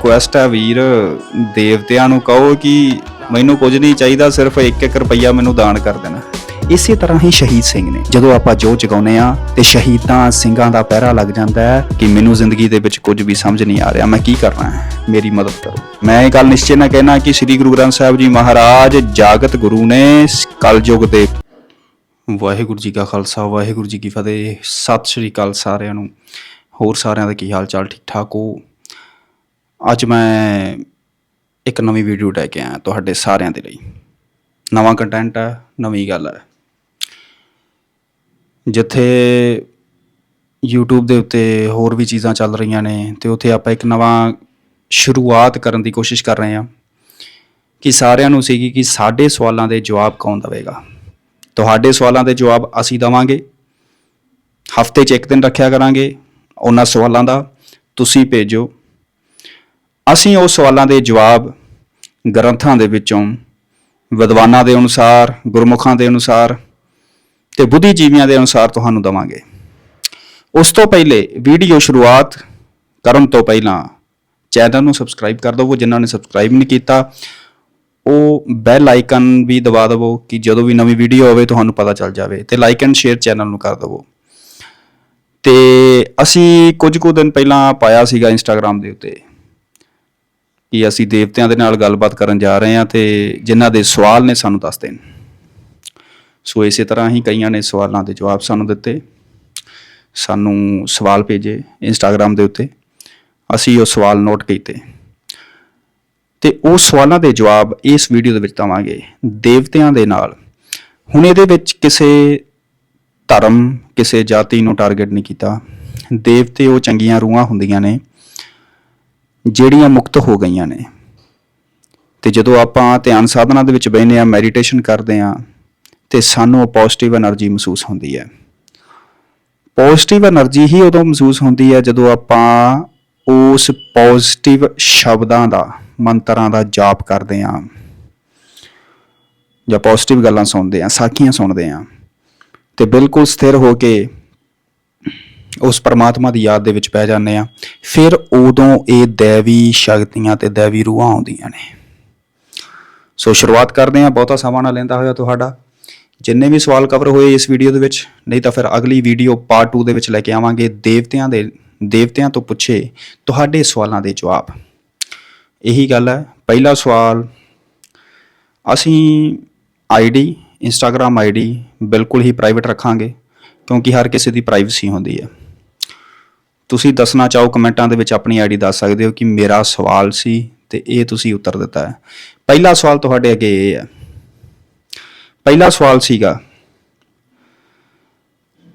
Request ਹੈ ਵੀਰ, ਦੇਵਤਿਆਂ ਨੂੰ ਕਹੋ ਕਿ ਮੈਨੂੰ ਕੁਝ ਨਹੀਂ ਚਾਹੀਦਾ, ਸਿਰਫ 1-1 ਰੁਪਈਆ ਮੈਨੂੰ ਦਾਨ ਕਰ ਦੇਣਾ। ਇਸੇ ਤਰ੍ਹਾਂ ਹੀ ਸ਼ਹੀਦ ਸਿੰਘ ਨੇ, ਜਦੋਂ ਆਪਾਂ ਜੋ ਜਗਾਉਨੇ ਆ ਤੇ ਸ਼ਹੀਦਾਂ ਸਿੰਘਾਂ ਦਾ ਪਹਿਰਾ ਲੱਗ ਜਾਂਦਾ ਹੈ ਕਿ ਮੈਨੂੰ ਜ਼ਿੰਦਗੀ ਦੇ ਵਿੱਚ ਕੁਝ ਵੀ ਸਮਝ ਨਹੀਂ ਆ ਰਿਹਾ, ਮੈਂ ਕੀ ਕਰਨਾ ਹੈ? ਮੇਰੀ ਮਦਦ ਕਰੋ। ਮੈਂ ਇਹ ਗੱਲ ਨਿਸ਼ਚੈ ਨਾਲ ਕਹਿਣਾ ਕਿ ਸ੍ਰੀ ਗੁਰੂ ਗ੍ਰੰਥ ਸਾਹਿਬ ਜੀ ਮਹਾਰਾਜ ਜਾਗਤ ਗੁਰੂ ਨੇ ਕਲਯੁਗ ਦੇ ਵਾਹਿਗੁਰੂ ਜੀ ਕਾ ਖਾਲਸਾ, ਵਾਹਿਗੁਰੂ ਜੀ ਕੀ ਫਤਿਹ। ਸਤਿ ਸ਼੍ਰੀ ਅਕਾਲ ਸਾਰਿਆਂ ਨੂੰ। ਹੋਰ ਸਾਰਿਆਂ ਦਾ ਕੀ ਹਾਲ ਚਾਲ ਠੀਕ ਠਾਕ ਹੋ? ਅੱਜ ਮੈਂ ਇੱਕ ਨਵੀਂ ਵੀਡੀਓ ਲੈ ਕੇ ਆਇਆ ਤੁਹਾਡੇ ਸਾਰਿਆਂ ਦੇ ਲਈ। ਨਵਾਂ ਕੰਟੈਂਟ ਹੈ, ਨਵੀਂ ਗੱਲ ਹੈ। ਜਿੱਥੇ YouTube ਦੇ ਉੱਤੇ ਹੋਰ ਵੀ ਚੀਜ਼ਾਂ ਚੱਲ ਰਹੀਆਂ ਨੇ ਤੇ ਉੱਥੇ ਆਪਾਂ ਇੱਕ ਨਵਾਂ ਸ਼ੁਰੂਆਤ ਕਰਨ ਦੀ ਕੋਸ਼ਿਸ਼ ਕਰ ਰਹੇ ਹਾਂ ਕਿ ਸਾਰਿਆਂ ਨੂੰ ਸੀਗੀ ਕਿ ਸਾਡੇ ਸਵਾਲਾਂ ਦੇ ਜਵਾਬ ਕੌਣ ਦੇਵੇਗਾ। ਤੁਹਾਡੇ ਸਵਾਲਾਂ ਦੇ ਜਵਾਬ ਅਸੀਂ ਦਵਾਂਗੇ। ਹਫ਼ਤੇ 'ਚ ਇੱਕ ਦਿਨ ਰੱਖਿਆ ਕਰਾਂਗੇ। ਉਹਨਾਂ ਸਵਾਲਾਂ ਦਾ ਤੁਸੀਂ ਭੇਜੋ। ਅਸੀਂ ਉਹ ਸਵਾਲਾਂ ਦੇ ਜਵਾਬ ਗ੍ਰੰਥਾਂ ਦੇ ਵਿੱਚੋਂ, ਵਿਦਵਾਨਾਂ ਦੇ ਅਨੁਸਾਰ, ਗੁਰਮੁਖਾਂ ਦੇ ਅਨੁਸਾਰ ਤੇ ਬੁੱਧੀਜੀਵੀਆਂ ਦੇ ਅਨੁਸਾਰ ਤੁਹਾਨੂੰ ਦਵਾਂਗੇ। ਉਸ ਤੋਂ ਪਹਿਲੇ ਵੀਡੀਓ ਸ਼ੁਰੂਆਤ ਕਰਨ ਤੋਂ ਪਹਿਲਾਂ ਚੈਨਲ ਨੂੰ ਸਬਸਕ੍ਰਾਈਬ ਕਰ ਦਿਓ। ਜਿਨ੍ਹਾਂ ਨੇ ਸਬਸਕ੍ਰਾਈਬ ਨਹੀਂ ਕੀਤਾ, ਉਹ ਬੈਲ ਆਈਕਨ ਵੀ ਦਬਾ ਦਿਵੋ ਕਿ ਜਦੋਂ ਵੀ ਨਵੀਂ ਵੀਡੀਓ ਹੋਵੇ ਤੁਹਾਨੂੰ ਪਤਾ ਚੱਲ ਜਾਵੇ ਤੇ ਲਾਈਕ ਐਂਡ ਸ਼ੇਅਰ ਚੈਨਲ ਨੂੰ ਕਰ ਦਿਵੋ। ਤੇ ਅਸੀਂ ਕੁਝ ਕੁ ਦਿਨ ਪਹਿਲਾਂ ਪਾਇਆ ਸੀਗਾ ਇੰਸਟਾਗ੍ਰam ਦੇ ਉੱਤੇ। ਕਿ ਅਸੀਂ ਦੇਵਤਿਆਂ ਦੇ ਨਾਲ ਗੱਲਬਾਤ ਕਰਨ ਜਾ ਰਹੇ ਹਾਂ ਤੇ ਜਿਨ੍ਹਾਂ ਦੇ ਸਵਾਲ ਨੇ ਸਾਨੂੰ ਦੱਸ ਦੇਣ। ਸੋ ਇਸੇ ਤਰ੍ਹਾਂ ਹੀ ਕਈਆਂ ਨੇ ਸਵਾਲਾਂ ਦੇ ਜਵਾਬ ਸਾਨੂੰ ਦਿੱਤੇ। ਸਾਨੂੰ ਸਵਾਲ ਭੇਜੇ ਇੰਸਟਾਗ੍ਰam ਦੇ ਉੱਤੇ। ਅਸੀਂ ਉਹ ਸਵਾਲ ਨੋਟ ਕੀਤੇ। ਤੇ ਉਹ ਸਵਾਲਾਂ ਦੇ ਜਵਾਬ ਇਸ ਵੀਡੀਓ ਦੇ ਵਿੱਚ ਦਵਾਂਗੇ। ਦੇਵਤਿਆਂ ਦੇ ਨਾਲ। ਹੁਣ ਇਹਦੇ ਵਿੱਚ ਕਿਸੇ ਧਰਮ, ਕਿਸੇ ਜਾਤੀ ਨੂੰ ਟਾਰਗੇਟ ਨਹੀਂ ਕੀਤਾ। ਦੇਵਤੇ ਉਹ ਚੰਗੀਆਂ ਰੂਹਾਂ ਹੁੰਦੀਆਂ ਨੇ। ਜਿਹੜੀਆਂ ਮੁਕਤ ਹੋ ਗਈਆਂ ਨੇ। ਤੇ ਜਦੋਂ ਆਪਾਂ ਧਿਆਨ ਸਾਧਨਾ ਦੇ ਵਿੱਚ ਬੈਨੇ ਆ ਮੈਡੀਟੇਸ਼ਨ ਕਰਦੇ ਆ ਤੇ ਸਾਨੂੰ ਪੋਜ਼ਿਟਿਵ એનર્ਜੀ ਮਹਿਸੂਸ ਹੁੰਦੀ ਹੈ। ਪੋਜ਼ਿਟਿਵ એનર્ਜੀ ਹੀ ਉਦੋਂ ਮਹਿਸੂਸ ਹੁੰਦੀ ਹੈ ਜਦੋਂ ਆਪਾਂ ਉਸ ਪੋਜ਼ਿਟਿਵ ਸ਼ਬਦਾਂ ਦਾ, ਮੰਤਰਾਂ ਦਾ ਜਾਪ ਕਰਦੇ ਆ ਜਾਂ ਪੋਜ਼ਿਟਿਵ ਗੱਲਾਂ ਸੁਣਦੇ ਆ ਸਾਖੀਆਂ ਸੁਣਦੇ ਆ ਤੇ ਬਿਲਕੁਲ ਸਥਿਰ ਹੋ ਕੇ ਉਸ ਪਰਮਾਤਮਾ ਦੀ ਯਾਦ ਦੇ ਵਿੱਚ ਪੈ ਜਾਂਦੇ ਆ ਫਿਰ ਉਦੋਂ ਇਹ ਦੇਵੀ ਸ਼ਕਤੀਆਂ ਤੇ ਦੇਵੀ ਰੂਹਾਂ ਆਉਂਦੀਆਂ ਨੇ। ਸੋ ਸ਼ੁਰੂਆਤ ਕਰਦੇ ਆ ਬਹੁਤਾ ਸਮਾਂ ਨਾ ਲੈਂਦਾ ਹੋਇਆ ਤੁਹਾਡਾ। ਜਿੰਨੇ ਵੀ ਸਵਾਲ ਕਵਰ ਹੋਏ ਇਸ ਵੀਡੀਓ ਦੇ ਵਿੱਚ, ਨਹੀਂ ਤਾਂ ਫਿਰ ਅਗਲੀ ਵੀਡੀਓ ਪਾਰਟ 2 ਦੇ ਵਿੱਚ ਲੈ ਕੇ ਆਵਾਂਗੇ। ਦੇਵਤਿਆਂ ਦੇ, ਦੇਵਤਿਆਂ ਤੋਂ ਪੁੱਛੇ ਤੁਹਾਡੇ ਸਵਾਲਾਂ ਦੇ ਜਵਾਬ। ਇਹੀ ਗੱਲ ਹੈ। ਪਹਿਲਾ ਸਵਾਲ, ਅਸੀਂ ਆਈਡੀ ਇੰਸਟਾਗ੍ਰam ਆਈਡੀ ਬਿਲਕੁਲ ਹੀ ਪ੍ਰਾਈਵੇਟ ਰੱਖਾਂਗੇ। ਕਿਉਂਕਿ ਹਰ ਕਿਸੇ ਦੀ ਪ੍ਰਾਈਵੇਸੀ ਹੁੰਦੀ ਹੈ। ਤੁਸੀਂ ਦੱਸਣਾ ਚਾਹੋ ਕਮੈਂਟਾਂ ਦੇ ਵਿੱਚ ਆਪਣੀ ਆਈਡੀ ਦੱਸ ਸਕਦੇ ਹੋ ਕਿ ਮੇਰਾ ਸਵਾਲ ਸੀ ਤੇ ਇਹ ਤੁਸੀਂ ਉੱਤਰ ਦਿੱਤਾ ਹੈ। ਪਹਿਲਾ ਸਵਾਲ ਤੁਹਾਡੇ ਅੱਗੇ ਇਹ ਹੈ। ਪਹਿਲਾ ਸਵਾਲ ਸੀਗਾ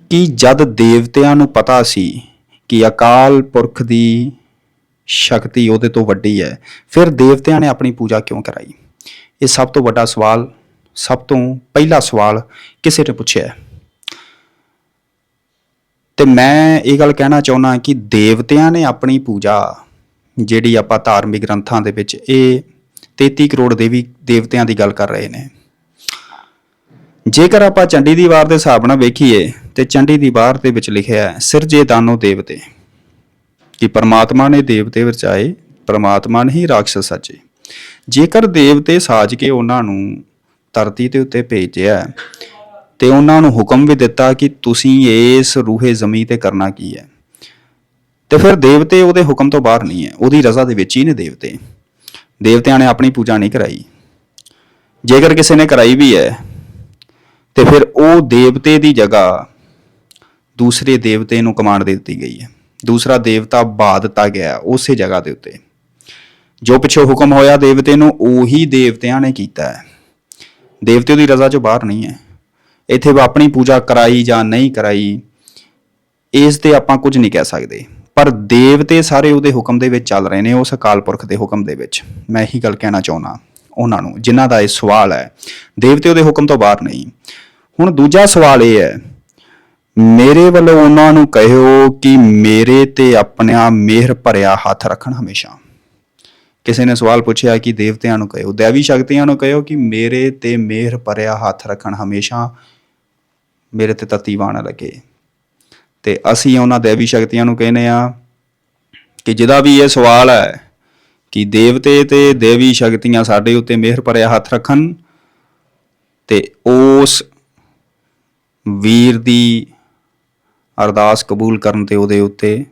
ਕਿ ਜਦ ਦੇਵਤਿਆਂ ਨੂੰ ਪਤਾ ਸੀ ਕਿ ਅਕਾਲ ਪੁਰਖ ਦੀ ਸ਼ਕਤੀ ਉਹਦੇ ਤੋਂ ਵੱਡੀ ਹੈ, ਫਿਰ ਦੇਵਤਿਆਂ ਨੇ ਆਪਣੀ ਪੂਜਾ ਕਿਉਂ ਕਰਾਈ? ਇਹ ਸਭ ਤੋਂ ਵੱਡਾ ਸਵਾਲ, ਸਭ ਤੋਂ ਪਹਿਲਾ ਸਵਾਲ ਕਿਸੇ ਨੇ ਪੁੱਛਿਆ ਤੇ ਮੈਂ ਇਹ ਗੱਲ ਕਹਿਣਾ ਚਾਹੁੰਦਾ ਕਿ ਦੇਵਤਿਆਂ ਨੇ ਆਪਣੀ ਪੂਜਾ, ਜਿਹੜੀ ਆਪਾਂ ਧਾਰਮਿਕ ਗ੍ਰੰਥਾਂ ਦੇ ਵਿੱਚ ਇਹ 33 ਕਰੋੜ ਦੇਵੀ ਦੇਵਤਿਆਂ ਦੀ ਗੱਲ ਕਰ ਰਹੇ ਨੇ। ਜੇਕਰ ਆਪਾਂ ਚੰਡੀ ਦੀ ਵਾਰ ਦੇ ਹਿਸਾਬ ਨਾਲ ਵੇਖੀਏ, ਤੇ ਚੰਡੀ ਦੀ ਵਾਰ ਦੇ ਵਿੱਚ ਲਿਖਿਆ ਹੈ ਸਿਰਜੇ ਦਾਨੋ ਦੇਵਤੇ, ਕਿ ਪਰਮਾਤਮਾ ਨੇ ਦੇਵਤੇ ਵਰਚਾਏ, ਪਰਮਾਤਮਾ ਨੇ ਹੀ ਰਾਖਸ਼ ਸਾਜੇ। ਜੇਕਰ ਦੇਵਤੇ ਸਾਜ ਕੇ ਉਹਨਾਂ ਨੂੰ ਧਰਤੀ ਦੇ ਉੱਤੇ ਭੇਜਿਆ ਤੇ ਉਹਨਾਂ ਨੂੰ ਹੁਕਮ ਵੀ ਦਿੱਤਾ ਕਿ ਤੁਸੀਂ ਇਸ ਰੂਹੇ ਜ਼ਮੀ ਤੇ ਕਰਨਾ ਕੀ ਹੈ। ਤੇ ਫਿਰ ਦੇਵਤੇ ਉਹਦੇ ਹੁਕਮ ਤੋਂ ਬਾਹਰ ਨਹੀਂ ਹੈ। ਉਹਦੀ ਰਜ਼ਾ ਦੇ ਵਿੱਚ ਹੀ ਨੇ ਦੇਵਤੇ। ਦੇਵਤਿਆਂ ਨੇ ਆਪਣੀ ਪੂਜਾ ਨਹੀਂ ਕਰਾਈ। ਜੇਕਰ ਕਿਸੇ ਨੇ ਕਰਾਈ ਵੀ ਹੈ, ਤੇ ਫਿਰ ਉਹ ਦੇਵਤੇ ਦੀ ਜਗ੍ਹਾ ਦੂਸਰੇ ਦੇਵਤੇ ਨੂੰ ਕਮਾਂਡ ਦੇ ਦਿੱਤੀ ਗਈ ਹੈ। ਦੂਸਰਾ ਦੇਵਤਾ ਬਾ ਦਿੱਤਾ ਗਿਆ ਉਸੇ ਜਗ੍ਹਾ ਦੇ ਉੱਤੇ। ਜੋ ਪਿੱਛੇ ਹੁਕਮ ਹੋਇਆ ਦੇਵਤੇ ਨੂੰ, ਉਹੀ ਦੇਵਤਿਆਂ ਨੇ ਕੀਤਾ ਹੈ। ਦੇਵਤੇ ਉਹਦੀ ਰਜ਼ਾ ਚੋਂ ਬਾਹਰ ਨਹੀਂ ਹੈ। ਇੱਥੇ ਆਪਣੀ ਪੂਜਾ ਕਰਾਈ ਜਾਂ ਨਹੀਂ ਕਰਾਈ, ਇਸ ਤੇ ਆਪਾਂ ਕੁਝ ਨਹੀਂ ਕਹਿ ਸਕਦੇ। ਪਰ ਦੇਵਤੇ ਸਾਰੇ ਉਹਦੇ ਹੁਕਮ ਦੇ ਵਿੱਚ ਚੱਲ ਰਹੇ ਨੇ, ਉਸ ਅਕਾਲ ਪੁਰਖ ਦੇ ਹੁਕਮ ਦੇ ਵਿੱਚ। ਮੈਂ ਇਹੀ ਗੱਲ ਕਹਿਣਾ ਚਾਹੁੰਦਾ ਉਹਨਾਂ ਨੂੰ, ਜਿਨ੍ਹਾਂ ਦਾ ਇਹ ਸਵਾਲ ਹੈ, ਦੇਵਤੇ ਉਹਦੇ ਹੁਕਮ ਤੋਂ ਬਾਹਰ ਨਹੀਂ। ਹੁਣ ਦੂਜਾ ਸਵਾਲ ਇਹ ਹੈ, ਮੇਰੇ ਵੱਲੋਂ ਉਹਨਾਂ ਨੂੰ ਕਹਿਓ ਕਿ ਮੇਰੇ ਤੇ ਆਪਣਾ ਮਿਹਰ ਭਰਿਆ ਹੱਥ ਰੱਖਣ ਹਮੇਸ਼ਾ। ਕਿਸੇ ਨੇ ਸਵਾਲ ਪੁੱਛਿਆ ਕਿ ਦੇਵਤਿਆਂ ਨੂੰ ਕਹਿਓ, ਦੇਵੀ ਸ਼ਕਤੀਆਂ ਨੂੰ ਕਹਿਓ ਕਿ ਮੇਰੇ ਤੇ ਮਿਹਰ ਭਰਿਆ ਹੱਥ ਰੱਖਣ ਹਮੇਸ਼ਾ ਮੇਰੇ ਤੇ ਤਤੀਵਾ ਨਾ ਲੱਗੇ। ਤੇ ਅਸੀਂ ਉਹਨਾਂ ਦੇਵੀ ਸ਼ਕਤੀਆਂ ਨੂੰ ਕਹਿੰਦੇ ਆ ਕਿ ਜਿਹਦਾ ਵੀ ਇਹ ਸਵਾਲ ਹੈ ਕਿ ਦੇਵਤੇ ਤੇ ਦੇਵੀ ਸ਼ਕਤੀਆਂ ਸਾਡੇ ਉੱਤੇ ਮਿਹਰ ਭਰਿਆ ਹੱਥ ਰੱਖਣ ਤੇ ਉਸ ਵੀਰ ਦੀ ਅਰਦਾਸ ਕਬੂਲ ਕਰਨ ਤੇ ਉਹਦੇ ਉੱਤੇ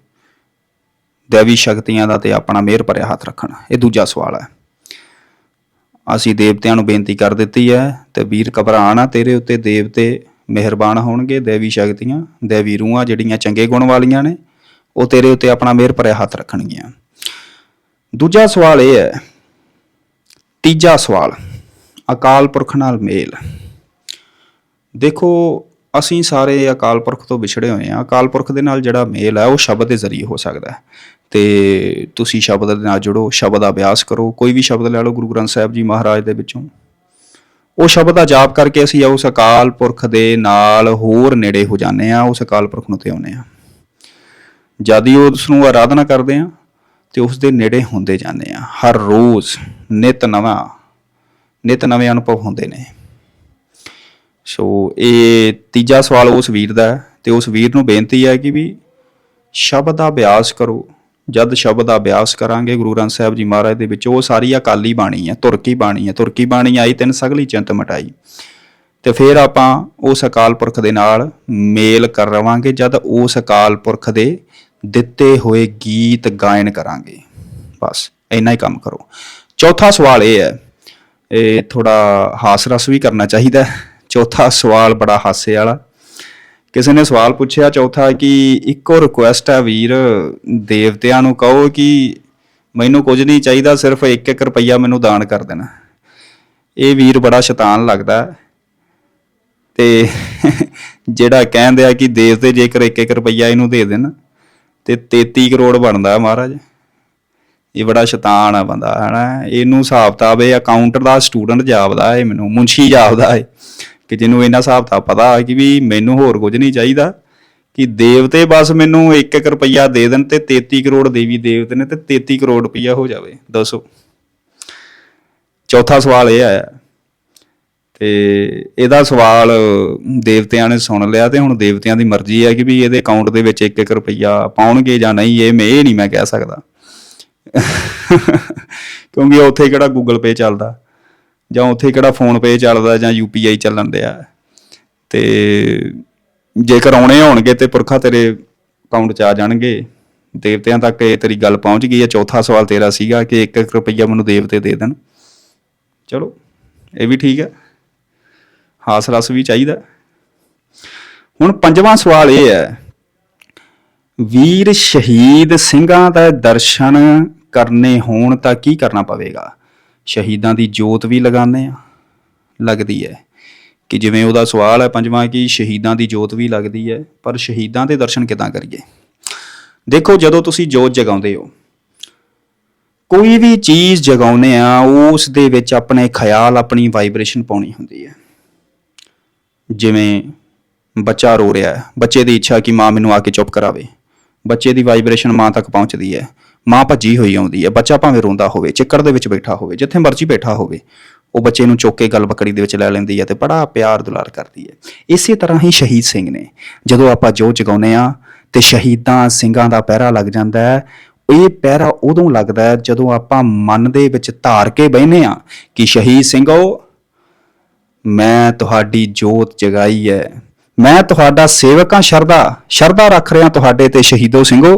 ਦੇਵੀ ਸ਼ਕਤੀਆਂ ਦਾ ਤੇ ਆਪਣਾ ਮਿਹਰ ਭਰਿਆ ਹੱਥ ਰੱਖਣ, ਇਹ ਦੂਜਾ ਸਵਾਲ ਹੈ। ਅਸੀਂ ਦੇਵਤਿਆਂ ਨੂੰ ਬੇਨਤੀ ਕਰ ਦਿੱਤੀ ਹੈ ਤੇ ਵੀਰ ਘਬਰਾ ਤੇਰੇ ਉੱਤੇ ਦੇਵਤੇ ਮਿਹਰਬਾਨ ਹੋਣਗੇ ਦੇਵੀ ਸ਼ਕਤੀਆਂ, ਦੇਵੀ ਰੂਹਾਂ ਜਿਹੜੀਆਂ ਚੰਗੇ ਗੁਣ ਵਾਲੀਆਂ ਨੇ, ਉਹ ਤੇਰੇ ਉੱਤੇ ਆਪਣਾ ਮਿਹਰ ਭਰਿਆ ਹੱਥ ਰੱਖਣਗੀਆਂ। ਦੂਜਾ ਸਵਾਲ ਇਹ ਹੈ, ਤੀਜਾ ਸਵਾਲ, ਅਕਾਲ ਪੁਰਖ ਨਾਲ ਮੇਲ। ਦੇਖੋ, ਅਸੀਂ ਸਾਰੇ ਅਕਾਲ ਪੁਰਖ ਤੋਂ ਵਿਛੜੇ ਹੋਏ ਹਾਂ। ਅਕਾਲ ਪੁਰਖ ਦੇ ਨਾਲ ਜਿਹੜਾ ਮੇਲ ਹੈ, ਉਹ ਸ਼ਬਦ ਦੇ ਜ਼ਰੀਏ ਹੋ ਸਕਦਾ ਹੈ। ਤੇ ਤੁਸੀਂ ਸ਼ਬਦ ਦੇ ਨਾਲ ਜੁੜੋ, ਸ਼ਬਦ ਅਭਿਆਸ ਕਰੋ। ਕੋਈ ਵੀ ਸ਼ਬਦ ਲੈ ਲਓ ਗੁਰੂ ਗ੍ਰੰਥ ਸਾਹਿਬ ਜੀ ਮਹਾਰਾਜ ਦੇ ਵਿੱਚੋਂ। ਉਹ ਸ਼ਬਦ ਦਾ ਜਾਪ ਕਰਕੇ ਅਸੀਂ ਉਸ ਅਕਾਲ ਪੁਰਖ ਦੇ ਨਾਲ ਹੋਰ ਨੇੜੇ ਹੋ ਜਾਂਦੇ ਆ ਉਸ ਅਕਾਲ ਪੁਰਖ ਨੂੰ ਤੇ ਆਉਂਦੇ ਆ ਜਦ ਹੀ ਉਸ ਨੂੰ ਆਰਾਧਨਾ ਕਰਦੇ ਆ ਤੇ ਉਸ ਦੇ ਨੇੜੇ ਹੁੰਦੇ ਜਾਂਦੇ ਆ ਹਰ ਰੋਜ਼ ਨਿਤ ਨਵਾਂ, ਨਿਤ ਨਵੇਂ ਅਨੁਭਵ ਹੁੰਦੇ ਨੇ। ਸੋ ਇਹ ਤੀਜਾ ਸਵਾਲ ਉਸ ਵੀਰ ਦਾ ਹੈ ਤੇ ਉਸ ਵੀਰ ਨੂੰ ਬੇਨਤੀ ਹੈ ਕਿ ਵੀ ਸ਼ਬਦ ਦਾ ਅਭਿਆਸ ਕਰੋ। ਜਦ ਸ਼ਬਦ ਦਾ ਅਭਿਆਸ ਕਰਾਂਗੇ, ਗੁਰੂ ਗ੍ਰੰਥ ਸਾਹਿਬ ਜੀ ਮਹਾਰਾਜ ਦੇ ਵਿੱਚ ਉਹ ਸਾਰੀ ਅਕਾਲੀ ਬਾਣੀ ਹੈ, ਤੁਰਕੀ ਬਾਣੀ ਹੈ। ਤੁਰਕੀ ਬਾਣੀ ਆਈ, ਤਿੰਨ ਸਗਲੀ ਚਿੰਤ ਮਟਾਈ। ਤੇ ਫਿਰ ਆਪਾਂ ਉਸ ਅਕਾਲ ਪੁਰਖ ਦੇ ਨਾਲ ਮੇਲ ਕਰ ਰਵਾਂਗੇ, ਜਦ ਉਸ ਅਕਾਲ ਪੁਰਖ ਦੇ ਦਿੱਤੇ ਹੋਏ ਗੀਤ ਗਾਇਨ ਕਰਾਂਗੇ। ਬਸ, ਇੰਨਾ ਹੀ ਕੰਮ ਕਰੋ। ਚੌਥਾ ਸਵਾਲ ਇਹ ਹੈ, ਇਹ ਥੋੜਾ ਹਾਸ ਰਸ ਵੀ ਕਰਨਾ ਚਾਹੀਦਾ ਚੌਥਾ ਸਵਾਲ ਬੜਾ ਹਾਸੇ ਵਾਲਾ। ਕਿਸੇ ਨੇ ਸਵਾਲ ਪੁੱਛਿਆ, ਚੌਥਾ ਕਿ ਇੱਕੋ ਰਿਕੁਐਸਟ ਹੈ ਵੀਰ, ਦੇਵਤਿਆਂ ਨੂੰ ਕਹੋ ਕਿ ਮੈਨੂੰ ਕੁਝ ਨਹੀਂ ਚਾਹੀਦਾ, ਸਿਰਫ 1-1 ਰੁਪਈਆ ਮੈਨੂੰ ਦਾਨ ਕਰ ਦੇਣਾ। ਇਹ ਵੀਰ ਬੜਾ ਸ਼ੈਤਾਨ ਲੱਗਦਾ ਹੈ। ਤੇ ਜਿਹੜਾ ਕਹਿੰਦੇ ਆ ਕਿ ਦੇਵਤੇ ਜੇਕਰ 1-1 ਰੁਪਈਆ ਇਹਨੂੰ ਦੇ ਦੇਣ, ਤੇ 33 ਕਰੋੜ ਬਣਦਾ ਮਹਾਰਾਜ। ਇਹ ਬੜਾ ਸ਼ੈਤਾਨ ਆ ਬੰਦਾ, ਹਨਾ। ਇਹਨੂੰ ਹਿਸਾਬ ਤਾਬ ਇਹ ਅਕਾਊਂਟਰ ਦਾ ਸਟੂਡੈਂਟ ਜਾਪਦਾ ਇਹ ਮੈਨੂੰ ਮੁੰਸ਼ੀ ਜਾਪਦਾ ਇਹ ਕਿ ਜਿਹਨੂੰ ਇਹਨਾਂ ਹਿਸਾਬ ਦਾ ਪਤਾ ਕਿ ਵੀ ਮੈਨੂੰ ਹੋਰ ਕੁਝ ਨਹੀਂ ਚਾਹੀਦਾ, ਕਿ ਦੇਵਤੇ ਬਸ ਮੈਨੂੰ 1-1 ਰੁਪਈਆ ਦੇ ਦੇਣ ਤੇ 33 ਕਰੋੜ ਦੇਵੀ ਦੇਵਤੇ ਨੇ ਤੇ 33 ਕਰੋੜ ਰੁਪਈਆ ਹੋ ਜਾਵੇ। ਦੱਸੋ। ਚੌਥਾ ਸਵਾਲ ਇਹ ਆਇਆ। ਤੇ ਇਹਦਾ ਸਵਾਲ ਦੇਵਤਿਆਂ ਨੇ ਸੁਣ ਲਿਆ ਤੇ ਹੁਣ ਦੇਵਤਿਆਂ ਦੀ ਮਰਜ਼ੀ ਹੈ ਕਿ ਵੀ ਇਹਦੇ ਅਕਾਊਂਟ ਦੇ ਵਿੱਚ 1-1 ਰੁਪਈਆ ਪਾਉਣਗੇ ਜਾਂ ਨਹੀਂ, ਇਹ ਮੈਂ ਇਹ ਨਹੀਂ ਮੈਂ ਕਹਿ ਸਕਦਾ। ਕਿਉਂਕਿ ਉੱਥੇ ਕਿਹੜਾ ਗੂਗਲ ਪੇ ਚੱਲਦਾ। ਜਾਂ ਉੱਥੇ ਕਿਹੜਾ ਫੋਨ ਪੇ ਚੱਲਦਾ ਜਾਂ ਯੂਪੀਆਈ ਚੱਲਣ ਡਿਆ। ਤੇ ਜੇਕਰ ਆਉਣੇ ਹੋਣਗੇ ਤੇ ਪੁਰਖਾ ਤੇਰੇ ਅਕਾਊਂਟ 'ਚ ਆ ਜਾਣਗੇ। ਦੇਵਤਿਆਂ ਤੱਕ ਇਹ ਤੇਰੀ ਗੱਲ ਪਹੁੰਚ ਗਈ ਹੈ। ਚੌਥਾ ਸਵਾਲ ਤੇਰਾ ਸੀਗਾ ਕਿ 1-1 ਰੁਪਈਆ ਮੈਨੂੰ ਦੇਵਤੇ ਦੇ ਦੇਣ। ਚਲੋ, ਇਹ ਵੀ ਠੀਕ ਹੈ। ਹਾਸ ਰਸ ਵੀ ਚਾਹੀਦਾ। ਹੁਣ ਪੰਜਵਾਂ ਸਵਾਲ ਇਹ ਹੈ, ਵੀਰ ਸ਼ਹੀਦ ਸਿੰਘਾਂ ਦਾ ਦਰਸ਼ਨ ਕਰਨੇ ਹੋਣ ਤਾਂ ਕੀ ਕਰਨਾ ਪਵੇਗਾ? ਸ਼ਹੀਦਾਂ ਦੀ ਜੋਤ ਵੀ ਲਗਾਉਂਦੇ ਆ ਲੱਗਦੀ ਹੈ। ਕਿ ਜਿਵੇਂ ਉਹਦਾ ਸਵਾਲ ਹੈ ਪੰਜਵਾਂ ਕਿ ਸ਼ਹੀਦਾਂ ਦੀ ਜੋਤ ਵੀ ਲੱਗਦੀ ਹੈ, ਪਰ ਸ਼ਹੀਦਾਂ ਦੇ ਦਰਸ਼ਨ ਕਿਦਾਂ ਕਰੀਏ? ਦੇਖੋ, ਜਦੋਂ ਤੁਸੀਂ ਜੋਤ ਜਗਾਉਂਦੇ ਹੋ, ਕੋਈ ਵੀ ਚੀਜ਼ ਜਗਾਉਨੇ ਆ ਉਸ ਦੇ ਵਿੱਚ ਆਪਣੇ ਖਿਆਲ, ਆਪਣੀ ਵਾਈਬ੍ਰੇਸ਼ਨ ਪਾਉਣੀ ਹੁੰਦੀ ਹੈ। ਜਿਵੇਂ ਬੱਚਾ ਰੋ ਰਿਹਾ ਹੈ, ਬੱਚੇ ਦੀ ਇੱਛਾ ਕਿ ਮਾਂ ਮੈਨੂੰ ਆ ਕੇ ਚੁੱਪ ਕਰਾਵੇ, ਬੱਚੇ ਦੀ ਵਾਈਬ੍ਰੇਸ਼ਨ ਮਾਂ ਤੱਕ ਪਹੁੰਚਦੀ ਹੈ ਮਾਂ ਭੱਜੀ ਹੋਈ ਆਉਂਦੀ ਹੈ, ਬੱਚਾ ਭਾਵੇਂ ਰੋਂਦਾ ਹੋਵੇ, ਚਿੱਕੜ ਦੇ ਵਿੱਚ ਬੈਠਾ ਹੋਵੇ, ਜਿੱਥੇ ਮਰਜ਼ੀ ਬੈਠਾ ਹੋਵੇ, ਉਹ ਬੱਚੇ ਨੂੰ ਚੁੱਕ ਕੇ ਗਲ ਬੱਕੜੀ ਦੇ ਵਿੱਚ ਲੈ ਲੈਂਦੀ ਹੈ ਤੇ ਬੜਾ ਪਿਆਰ ਦੁਲਾਰ ਕਰਦੀ ਹੈ। ਇਸੇ ਤਰ੍ਹਾਂ ਹੀ ਸ਼ਹੀਦ ਸਿੰਘ ਨੇ, ਜਦੋਂ ਆਪਾਂ ਜੋ ਜਗਾਉਨੇ ਆ ਤੇ ਸ਼ਹੀਦਾਂ ਸਿੰਘਾਂ ਦਾ ਪਹਿਰਾ ਲੱਗ ਜਾਂਦਾ ਹੈ, ਇਹ ਪਹਿਰਾ ਉਦੋਂ ਲੱਗਦਾ ਹੈ ਜਦੋਂ ਆਪਾਂ ਮਨ ਦੇ ਵਿੱਚ ਧਾਰ ਕੇ ਬਹਿਨੇ ਆ ਕਿ ਸ਼ਹੀਦ ਸਿੰਘੋ, ਮੈਂ ਤੁਹਾਡੀ ਜੋਤ ਜਗਾਈ ਹੈ, ਮੈਂ ਤੁਹਾਡਾ ਸੇਵਕ ਹਾਂ ਸ਼ਰਦਾ ਸ਼ਰਦਾ ਰੱਖ ਰਿਹਾ ਤੁਹਾਡੇ ਤੇ ਸ਼ਹੀਦੋ ਸਿੰਘੋ।